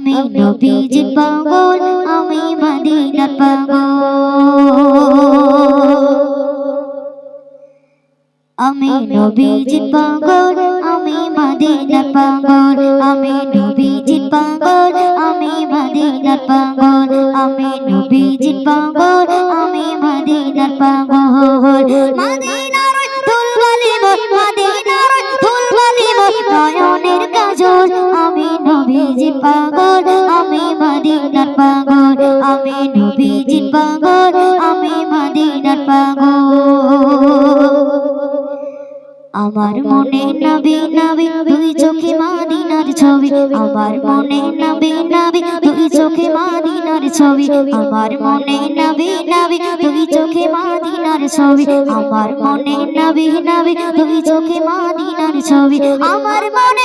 আমি নবীজি পাগল, আমি পাগল। আমি নবীজি পাগল, আমি পাগল। আমি পাগল আমি পাগল। আমি পাগল আমি পাগল। নয়নের কাজল। আমি পাগল পাগল, আমি নবীজি পাগল, আমি মদিনার পাগল। আমার মনে নবী নবী, দুই চোখে মাদিনার ছবি। আমার মনে নবী নবী, দুই চোখে মাদিনার ছবি। আমার মনে নবী নবী, দুই চোখে মাদিনার ছবি। আমার মনে নবী নবী, দুই চোখে মাদিনার ছবি। আমার মনে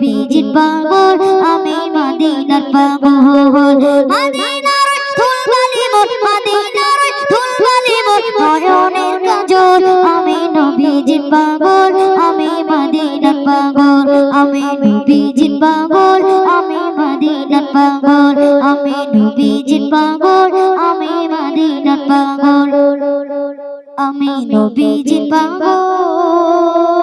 নবীজির পাগল আমি মদিনার পাগল। মদিনার ফুলবালি মোর, মদিনার ফুলবালি মোর, নয়নের কাজল। আমি নবীজির পাগল, আমি মদিনার পাগল। আমি নবীজির পাগল, আমি মদিনার পাগল। আমি নবীজির পাগল, আমি মদিনার পাগল। আমি নবীজির পাগল।